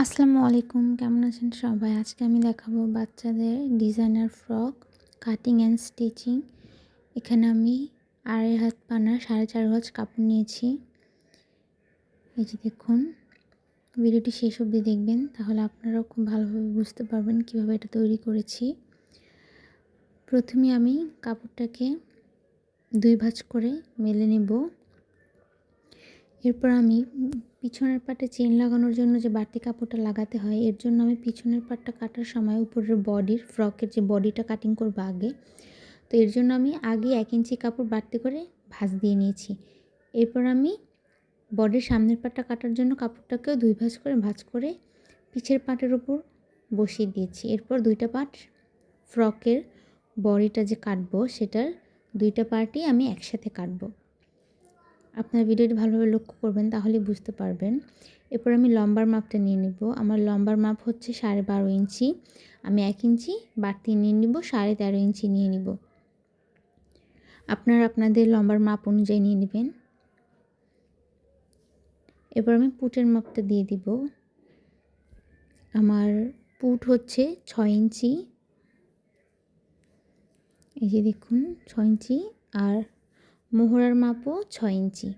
আসসালামু আলাইকুম, কেমন আছেন সবাই? আজকে আমি দেখাবো বাচ্চাদের designer frock cutting and stitching এখানে আমি আড়াই হাত পানা, সাড়ে চার গজ কাপড় নিয়েছি। এই যে দেখুন, ভিডিওটি শেষ অবধি দেখবেন, তাহলে আপনারাও খুব ভালোভাবে বুঝতে পারবেন কীভাবে এটা তৈরি করেছি। প্রথমে আমি কাপড়টাকে দুই ভাঁজ করে মেলে নেব। এরপর আমি পিছনের পাটে চেন লাগানোর জন্য যে বাড়তি কাপড়টা লাগাতে হয়, এর জন্য আমি পিছনের পাটটা কাটার সময় উপরের বডির ফ্রকের যে বডিটা কাটিং করব আগে, তো এর জন্য আমি আগে এক ইঞ্চি কাপড় বাড়তি করে ভাঁজ দিয়ে নিয়েছি। এরপর আমি বডির সামনের পাটটা কাটার জন্য কাপড়টাকেও দুই ভাঁজ করে ভাঁজ করে পিছের পাটের উপর বসিয়ে দিয়েছি। এরপর দুইটা পাট ফ্রকের বডিটা যে কাটবো, সেটার দুইটা পার্টই আমি একসাথে কাটবো। আপনার ভিডিওটি ভালোভাবে লক্ষ্য করবেন তাহলে বুঝতে পারবেন। এরপর আমি লম্বার মাপটা নিয়ে নিব। আমার লম্বার মাপ হচ্ছে সাড়ে বারো ইঞ্চি। আমি এক ইঞ্চি, বাড়তি নিয়ে নিব, সাড়ে তেরো ইঞ্চি নিয়ে নিব। আপনারা আপনাদের লম্বার মাপ অনুযায়ী নিয়ে নেবেন। এবার আমি পুটের মাপটা দিয়ে দিব। আমার পুট হচ্ছে ছয় ইঞ্চি। এই যে দেখুন, ছয় ইঞ্চি আর মোহরার মাপও ছয় ইঞ্চি।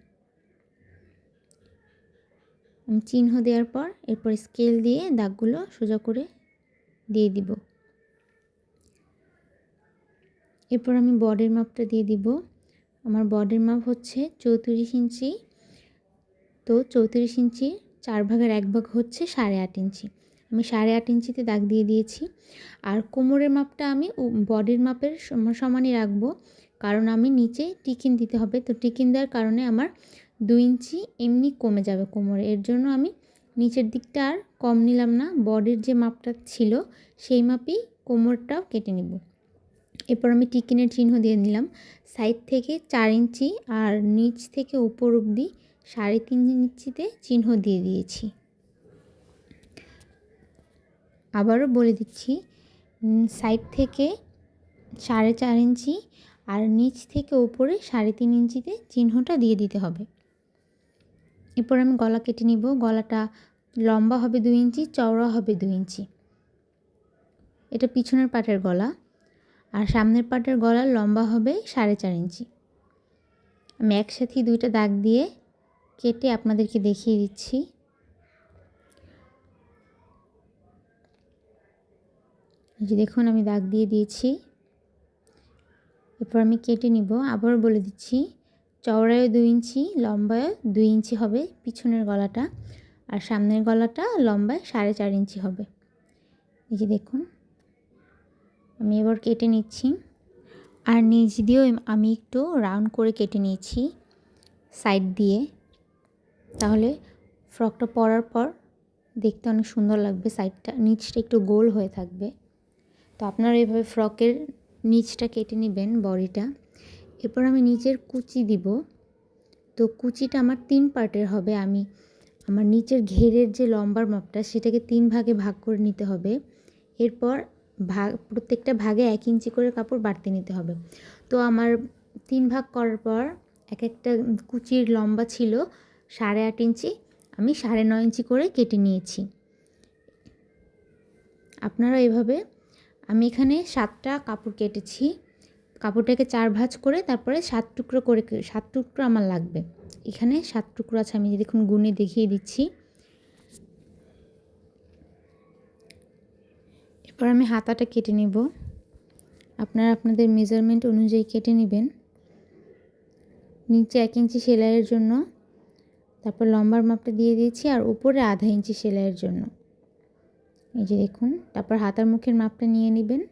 চিহ্ন দেওয়ার পর এরপর স্কেল দিয়ে দাগগুলো সোজা করে দিয়ে দিব। এরপর আমি বডির মাপটা দিয়ে দিব। আমার বডির মাপ হচ্ছে চৌত্রিশ ইঞ্চি। তো চৌত্রিশ ইঞ্চি চার ভাগের এক ভাগ হচ্ছে সাড়ে আট ইঞ্চি। আমি সাড়ে আট ইঞ্চিতে দাগ দিয়ে দিয়েছি। আর কোমরের মাপটা আমি বডির মাপের সমানই রাখব। কারণ আমি নিচে টিকিন দিতে হবে। তো টিকিন দেওয়ার কারণে আমার দু ইঞ্চি এমনি কমে যাবে কোমরে। এর জন্য আমি নিচের দিকটা আর কম নিলাম না। বডির যে মাপটা ছিল, সেই মাপেই কোমরটাও কেটে নেব। এরপর আমি টিকিনের চিহ্ন দিয়ে নিলাম। সাইড থেকে চার ইঞ্চি আর নিচ থেকে উপর অবধি সাড়ে তিন ইঞ্চিতে চিহ্ন দিয়ে দিয়েছি। আবারও বলে দিচ্ছি সাইড থেকে সাড়ে চার ইঞ্চি আর নিচ থেকে ওপরে সাড়ে তিন ইঞ্চিতে চিহ্নটা দিয়ে দিতে হবে। এরপর আমি গলা কেটে নিব। গলাটা লম্বা হবে দুই ইঞ্চি, চওড়া হবে দুই ইঞ্চি। এটা পিছনের পাটের গলা। আর সামনের পাটের গলা লম্বা হবে সাড়ে চার ইঞ্চি। আমি একসাথেই দুইটা দাগ দিয়ে কেটে আপনাদেরকে দেখিয়ে দিচ্ছি। যে দেখুন, আমি দাগ দিয়ে দিয়েছি। এরপর আমি কেটে নিব। আবার বলে দিচ্ছি চওড়ায় দুই ইঞ্চি লম্বায় দুই ইঞ্চি হবে পিছনের গলাটা। আর সামনের গলাটা লম্বায় সাড়ে চার ইঞ্চি হবে। এই যে দেখুন, আমি এবার কেটে নিচ্ছি। আর নিচ দিয়েও আমি একটু রাউন্ড করে কেটে নিয়েছি সাইড দিয়ে। তাহলে ফ্রকটা পরার পর দেখতে অনেক সুন্দর লাগবে সাইডটা। নিচটা একটু গোল হয়ে থাকবে। তো আপনারা এইভাবে ফ্রকের নিচটা কেটে নেবেন বডিটা। এরপর আমি নিচের কুচি দিব। তো কুচিটা আমার তিন পার্টের হবে। আমি আমার নিচের ঘেরের যে লম্বার মাপটা, সেটাকে তিন ভাগে ভাগ করে নিতে হবে। এরপর ভাগ, প্রত্যেকটা ভাগে এক ইঞ্চি করে কাপড় বাড়তে নিতে হবে। তো আমার তিন ভাগ করার পর এক একটা কুচির লম্বা ছিল সাড়ে আট ইঞ্চি। আমি সাড়ে নয় ইঞ্চি করে কেটে নিয়েছি। আপনারা এভাবে আমি এখানে সাতটা কাপড় কেটেছি। কাপড়টাকে চার ভাঁজ করে তারপরে সাত টুকরো করে সাত টুকরো আমার লাগবে। এখানে সাত টুকরো আছে, আমি দেখুন গুনে দেখিয়ে দিচ্ছি। এরপর আমি হাতাটা কেটে নেব। আপনারা আপনাদের মেজারমেন্ট অনুযায়ী কেটে নেবেন। নিচে এক ইঞ্চি সেলাইয়ের জন্য, তারপর লম্বার মাপটা দিয়ে দিয়েছি, আর উপরে আধা ইঞ্চি সেলাইয়ের জন্য। এই যে দেখুন, তারপর হাতার মুখের মাপটা নিয়ে নেবেন।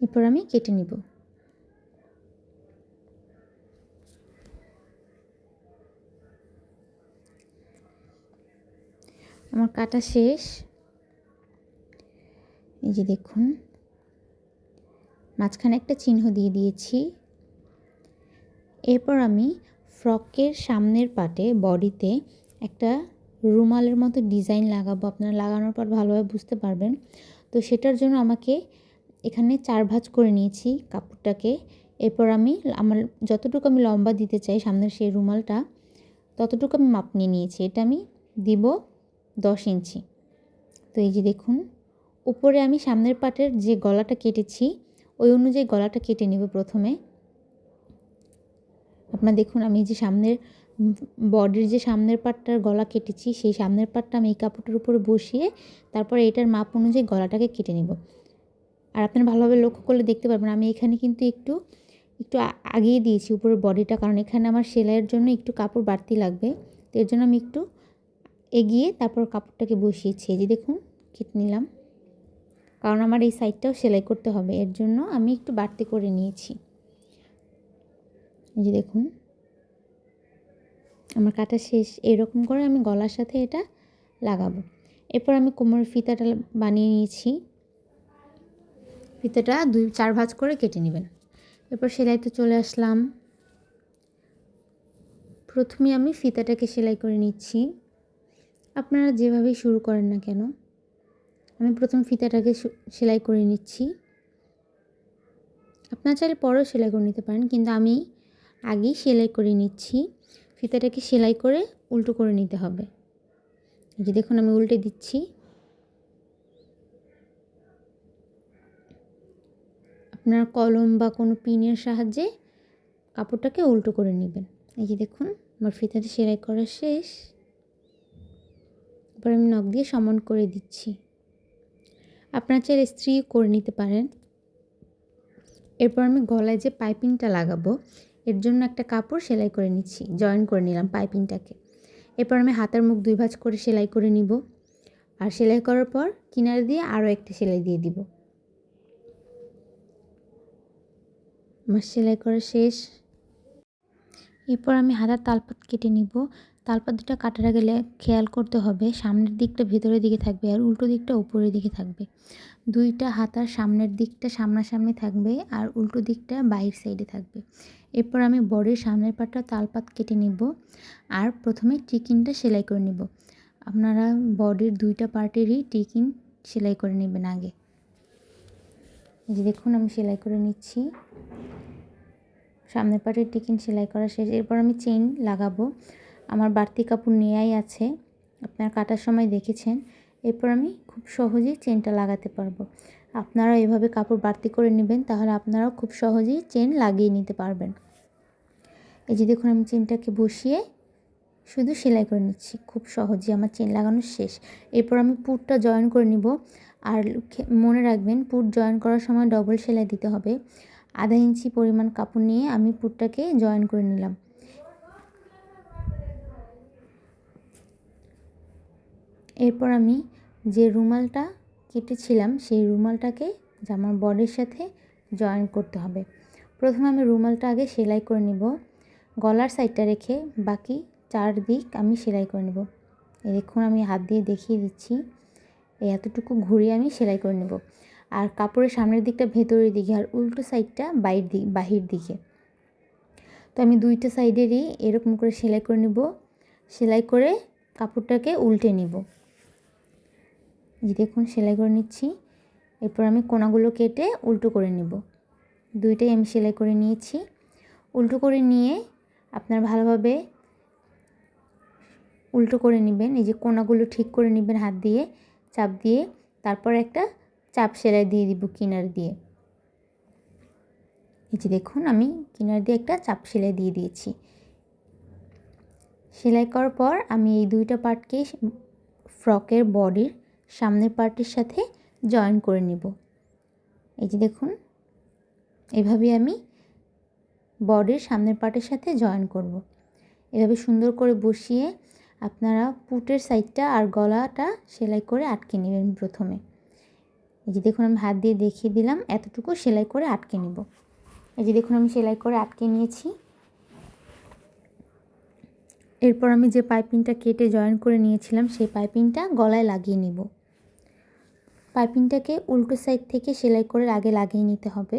এরপর আমি কেটে নিব। আমার কাটা শেষ। এই যে দেখুন, মাঝখানে একটা চিহ্ন দিয়ে দিয়েছি। এরপর আমি ফ্রকের সামনের পাটে বডিতে একটা রুমালের মতো ডিজাইন লাগাবো। আপনারা লাগানোর পর ভালোভাবে বুঝতে পারবেন। তো সেটার জন্য আমাকে এখানে চার ভাঁজ করে নিয়েছি কাপড়টাকে। এরপর আমি আমার যতটুকু আমি লম্বা দিতে চাই সামনের সেই রুমালটা, ততটুকু আমি মাপ নিয়ে নিয়েছি। এটা আমি দিব দশ ইঞ্চি। তো এই যে দেখুন, উপরে আমি সামনের পাটের যে গলাটা কেটেছি, ওই অনুযায়ী গলাটা কেটে নেব প্রথমে। আপনার দেখুন, আমি যে সামনের বডির যে সামনের পাটটার গলা কেটেছি, সেই সামনের পাটটা আমি এই কাপড়টার উপরে বসিয়ে তারপরে এটার মাপ অনুযায়ী গলাটাকে কেটে নেব। আর আপনারা ভালোভাবে লক্ষ্য করলে দেখতে পারবেন, আমি এখানে কিন্তু একটু একটু আগিয়ে দিয়েছি উপরের বডিটা, কারণ এখানে আমার সেলাইয়ের জন্য একটু কাপড় বাড়তি লাগবে। তো এর জন্য আমি একটু এগিয়ে তারপর কাপড়টাকে বসিয়েছি। এই যে দেখুন, কেটে নিলাম। কারণ আমার এই সাইডটাও সেলাই করতে হবে, এর জন্য আমি একটু বাড়তি করে নিয়েছি। এই যে দেখুন। আমার কাটা শেষ। এরকম করে আমি গলার সাথে এটা লাগাবো। এরপর আমি কোমরের ফিতাটা বানিয়ে নিয়েছি। ফিতাটা দুই, চার ভাঁজ করে কেটে নেবেন। এরপর সেলাইতে চলে আসলাম। প্রথমে আমি ফিতাটাকে সেলাই করে নিচ্ছি। আপনারা যেভাবেই শুরু করেন না কেন, আমি প্রথম ফিতাটাকে সেলাই করে নিচ্ছি। আপনারা চাইলে পরেও সেলাই করে নিতে পারেন, কিন্তু আমি আগেই সেলাই করে নিচ্ছি। ফিতাটাকে সেলাই করে উল্টো করে নিতে হবে। যে দেখুন আমি উল্টে দিচ্ছি। আপনার কলম বা কোনো পিনের সাহায্যে কাপড়টাকে উল্টো করে নেবেন। এই যে দেখুন, আমার ফিতাটা সেলাই করা শেষ। এবার আমি নখ দিয়ে সমান করে দিচ্ছি। আপনার চাইলে স্ত্রী করে নিতে পারেন। এরপর আমি গলায় যে পাইপিংটা লাগাবো এর জন্য একটা কাপড় সেলাই করে নিচ্ছি জয়েন করে নিলাম পাইপিংটাকে। এরপর আমি হাতের মুখ দুই ভাঁজ করে সেলাই করে নিব। আর সেলাই করার পর কিনারে দিয়ে আরও একটা সেলাই দিয়ে দিব। আমার সেলাই করা শেষ। এরপর আমি হাতার তালপাত কেটে নিব। তালপাত দুটা কাটার গেলে খেয়াল করতে হবে, সামনের দিকটা ভেতরের দিকে থাকবে আর উল্টো দিকটা উপরের দিকে থাকবে। দুইটা হাতার সামনের দিকটা সামনাসামনি থাকবে আর উল্টো দিকটা বাইর সাইডে থাকবে। এরপর আমি বডির সামনের পাটটা তালপাত কেটে নিব আর প্রথমে টিকিনটা সেলাই করে নিব। আপনারা বডির দুইটা পার্টেরই টিকিন সেলাই করে নেবেন আগে। এই যে দেখুন, আমি সেলাই করে নিচ্ছি। সামনের পাটের টিকিন সেলাই করা শেষ। এরপর আমি চেন লাগাবো। আমার বাড়তি কাপড় নেয়াই আছে। আপনার কাটার সময় দেখেছেন। এরপর আমি খুব সহজেই চেনটা লাগাতে পারব। আপনারাও এভাবে কাপড় বাড়তি করে নেবেন, তাহলে আপনারাও খুব সহজেই চেন লাগিয়ে নিতে পারবেন। এই যে দেখুন, আমি চেনটাকে বসিয়ে শুধু সেলাই করে নিচ্ছি। খুব সহজেই আমার চেন লাগানো শেষ। এরপর আমি পুটটা জয়েন করে নিব। আর মনে রাখবেন পুট জয়েন করার সময় ডবল সেলাই দিতে হবে। আধা ইঞ্চি পরিমাণ কাপড় নিয়ে আমি পুটটাকে জয়েন করে নিলাম। এরপর আমি যে রুমালটা কেটেছিলাম, সেই রুমালটাকে জামার বডির সাথে জয়েন করতে হবে। প্রথমে আমি রুমালটা আগে সেলাই করে নিব। গলার সাইডটা রেখে বাকি চার দিক আমি সেলাই করে নেব। দেখুন, আমি হাত দিয়ে দেখিয়ে দিচ্ছি। এতটুকু ঘুরিয়ে আমি সেলাই করে নেব। আর কাপড়ের সামনের দিকটা ভেতরের দিকে আর উল্টো সাইডটা বাইর দিক বাহির দিকে। তো আমি দুইটা সাইডেরই এরকম করে সেলাই করে নেব। সেলাই করে কাপড়টাকে উল্টে নিব। যে দেখুন, সেলাই করে নিচ্ছি। এরপর আমি কোনাগুলো কেটে উল্টো করে নেব। দুইটাই আমি সেলাই করে নিয়েছি। উল্টো করে নিয়ে আপনার ভালোভাবে উল্টো করে নেবেন। এই যে কোনাগুলো ঠিক করে নেবেন হাত দিয়ে, চাপ দিয়ে। তারপর একটা চাপ সেলাই দিয়ে দিব কিনার দিয়ে। এই যে দেখুন, আমি কিনার দিয়ে একটা চাপ সেলাই দিয়ে দিয়েছি। সেলাই করার পর আমি এই দুইটা পার্টকে ফ্রকের বডির সামনের পার্টের সাথে জয়েন করে নেব। এই যে দেখুন, এভাবে আমি বডির সামনের পার্টের সাথে জয়েন করব। এভাবে সুন্দর করে বসিয়ে আপনারা পুটের সাইডটা আর গলাটা সেলাই করে আটকে নেবেন প্রথমে। এই যে দেখুন, আমি হাত দিয়ে দেখিয়ে দিলাম, এতটুকু সেলাই করে আটকে নেব। এই যে দেখুন, আমি সেলাই করে আটকে নিয়েছি। এরপর আমি যে পাইপিংটা কেটে জয়েন করে নিয়েছিলাম, সেই পাইপিংটা গলায় লাগিয়ে নিব। পাইপিংটাকে উল্টো সাইড থেকে সেলাই করে আগে লাগিয়ে নিতে হবে।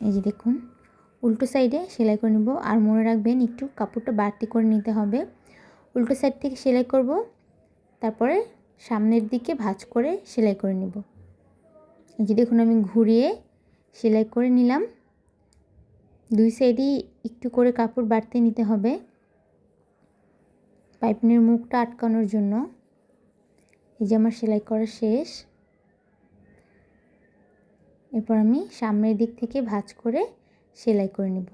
এই যে দেখুন, উল্টো সাইডে সেলাই করে নেব। আর মনে রাখবেন, একটু কাপড়টা বাড়তি করে নিতে হবে। উল্টো সাইড থেকে সেলাই করব, তারপরে সামনের দিকে ভাঁজ করে সেলাই করে নেব। এই যে দেখুন, আমি ঘুরিয়ে সেলাই করে নিলাম। দুই সাইডেই একটু করে কাপড় বাড়তে নিতে হবে পাইপিনের মুখটা আটকানোর জন্য। এই যে আমার সেলাই করা শেষ। এরপর আমি সামনের দিক থেকে ভাঁজ করে সেলাই করে নেব।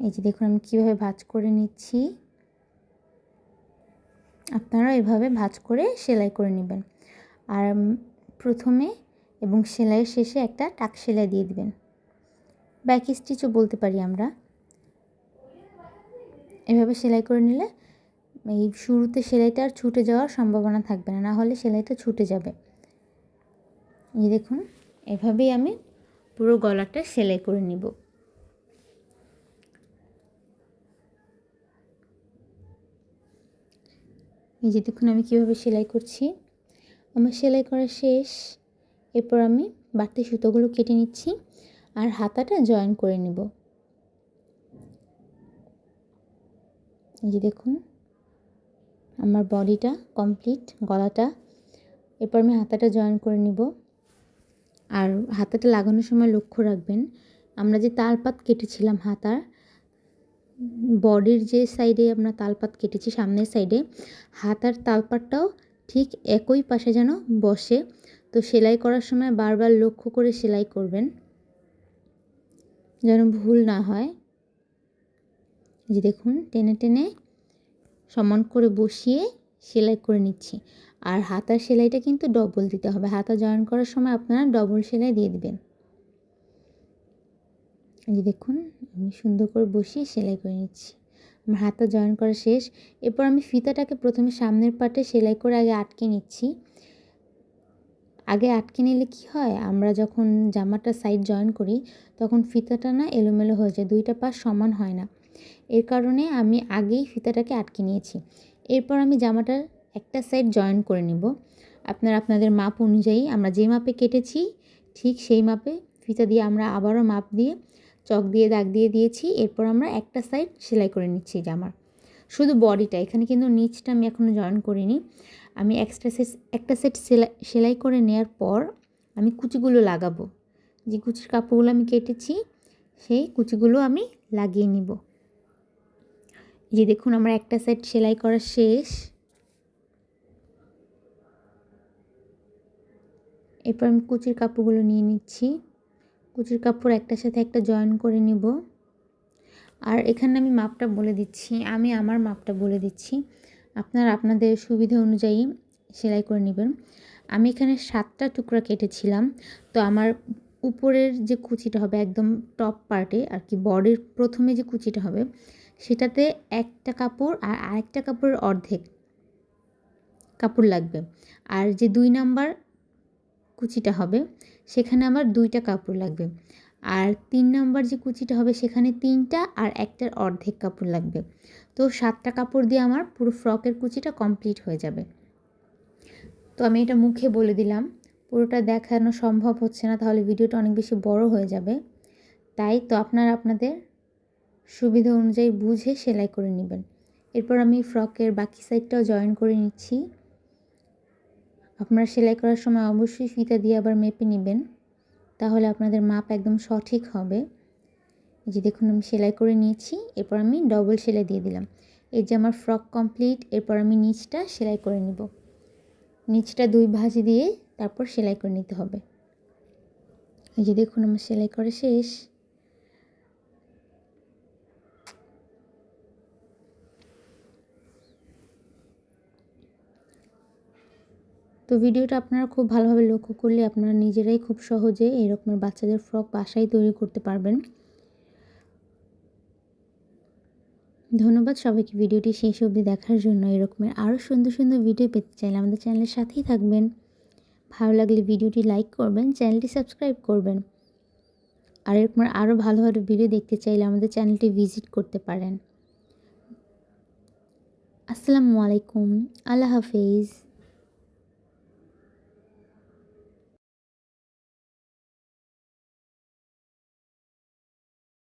এই যে দেখুন আমি কীভাবে ভাঁজ করে নিচ্ছি। আপনারা এভাবে ভাঁজ করে সেলাই করে নেবেন। আর প্রথমে এবং সেলাইয়ের শেষে একটা টাক সেলাই দিয়ে দিবেন। ব্যাক স্টিচও বলতে পারি আমরা। এভাবে সেলাই করে নিলে এই শুরুতে সেলাইটা আর ছুটে যাওয়ার সম্ভাবনা থাকবে না হলে সেলাইটা ছুটে যাবে। এই দেখুন, এভাবেই আমি পুরো গলাটা সেলাই করে নিব। এই যে দেখুন, আমি কীভাবে সেলাই করছি। আমার সেলাই করা শেষ, এরপর আমি বাড়তি সুতোগুলো কেটে নিচ্ছি। আর হাতাটা জয়েন করে নিব। এই যে দেখুন, আমার বডিটা কমপ্লিট গলাটা, এরপর আমি হাতাটা জয়েন করে নিব। আর হাতাটা লাগানোর সময় লক্ষ্য রাখবেন, আমরা যে তালপাত কেটেছিলাম হাতার বডির যে সাইডে আমরা তালপাত কেটেছি, সামনের সাইডে হাতার তালপাতটাও ঠিক একই পাশে যেন বসে। তো সেলাই করার সময় বারবার লক্ষ্য করে সেলাই করবেন। যেন ভুল না হয়। যে দেখুন, টেনে টেনে সমান করে বসিয়ে সেলাই করে নিচ্ছি। আর হাতার সেলাইটা কিন্তু ডবল দিতে হবে। হাতা জয়েন করার সময় আপনারা ডবল সেলাই দিয়ে দিবেন। যে দেখুন, আমি সুন্দর করে বসিয়ে সেলাই করে নিচ্ছি। আমার হাতা জয়েন করা শেষ। এরপর আমি ফিতাটাকে প্রথমে সামনের পাটে সেলাই করে আগে আটকে নিচ্ছি। আগে আটকে নিলে কি হয়? আমরা যখন জামাটা সাইড জয়েন করি, তখন ফিতাটা না এলোমেলো হয়ে যায়, দুইটা পাশ সমান হয় না। এর কারণে আমি আগেই ফিতাটাকে আটকে নিয়েছি। এরপর আমি জামাটার একটা সাইড জয়েন করে নিব। আপনার, আপনাদের মাপ অনুযায়ী আমরা যে মাপে কেটেছি, ঠিক সেই মাপে ফিতা দিয়ে আমরা আবারও মাপ দিয়ে, চক দিয়ে, দাগ দিয়ে দিয়েছি। এরপর আমরা একটা সাইড সেলাই করে নিচ্ছি জামার। শুধু বডিটা এখানে কিন্তু নিচটা আমি এখনও জয়েন করিনি। আমি এক্সট্রা সেট একটা সেট সেলাই সেলাই করে নেওয়ার পর আমি কুচিগুলো লাগাবো। যে কুচির কাপড়গুলো আমি কেটেছি, সেই কুচিগুলো আমি লাগিয়ে নিব। যে দেখুন আমার একটা সেট সেলাই করা শেষ। এরপর আমি কুচির কাপড়গুলো নিয়ে নিচ্ছি। কুচির কাপড় একটার সাথে একটা জয়েন করে নিব। আর এখানে আমি মাপটা বলে দিচ্ছি, আমি আমার মাপটা বলে দিচ্ছি। আপনারা আপনাদের সুবিধা অনুযায়ী সেলাই করে নেবেন। আমি এখানে সাতটা টুকরা কেটেছিলাম। তো আমার উপরের যে কুচিটা হবে, একদম টপ পার্টে আর কি, বডির প্রথমে যে কুচিটা হবে, সেটাতে একটা কাপড় আর আরেকটা কাপড়ের অর্ধেক কাপড় লাগবে। আর যে দুই নাম্বার কুচিটা হবে, সেখানে আমার দুইটা কাপড় লাগবে। আর তিন নম্বর যে কুচিটা হবে সেখানে তিনটা আর একটার অর্ধেক কাপড় লাগবে। তো সাতটা কাপড় দিয়ে আমার পুরো ফ্রকের কুচিটা কমপ্লিট হয়ে যাবে। তো আমি এটা মুখে বলে দিলাম। পুরোটা দেখানো সম্ভব হচ্ছে না, তাহলে ভিডিওটা অনেক বেশি বড় হয়ে যাবে। তাই তো আপনারা আপনাদের সুবিধা অনুযায়ী বুঝে সেলাই করে নেবেন। এরপর আমি ফ্রকের বাকি সাইডটাও জয়েন করে নিচ্ছি। আপনারা সেলাই করার সময় অবশ্যই ফিতা দিয়ে আবার মেপে নেবেন। তাহলে আপনাদের মাপ একদম সঠিক হবে। এই যে দেখুন, আমি সেলাই করে নিয়েছি, এরপর আমি ডবল সেলাই দিয়ে দিলাম। এই যে আমার ফ্রক কমপ্লিট এরপর আমি নিচটা সেলাই করে নিব। নিচটা দুই ভাজি দিয়ে তারপর সেলাই করে নিতে হবে। এই যে দেখুন, আমার সেলাই করে শেষ। তো ভিডিওটা আপনারা খুব ভালোভাবে লক্ষ্য করলে আপনারা নিজেরাই খুব সহজে এরকমের বাচ্চাদের ফ্রক বাসায় তৈরি করতে পারবেন। ধন্যবাদ সবাইকে ভিডিওটি শেষ অবধি দেখার জন্য। এরকমের আরও সুন্দর সুন্দর ভিডিও পেতে চাইলে আমাদের চ্যানেলের সাথেই থাকবেন। ভালো লাগলে ভিডিওটি লাইক করবেন, চ্যানেলটি সাবস্ক্রাইব করবেন। আর এরকমের আরও ভালো ভালো ভিডিও দেখতে চাইলে আমাদের চ্যানেলটি ভিজিট করতে পারেন। আসসালামু আলাইকুম। আল্লাহ হাফিজ।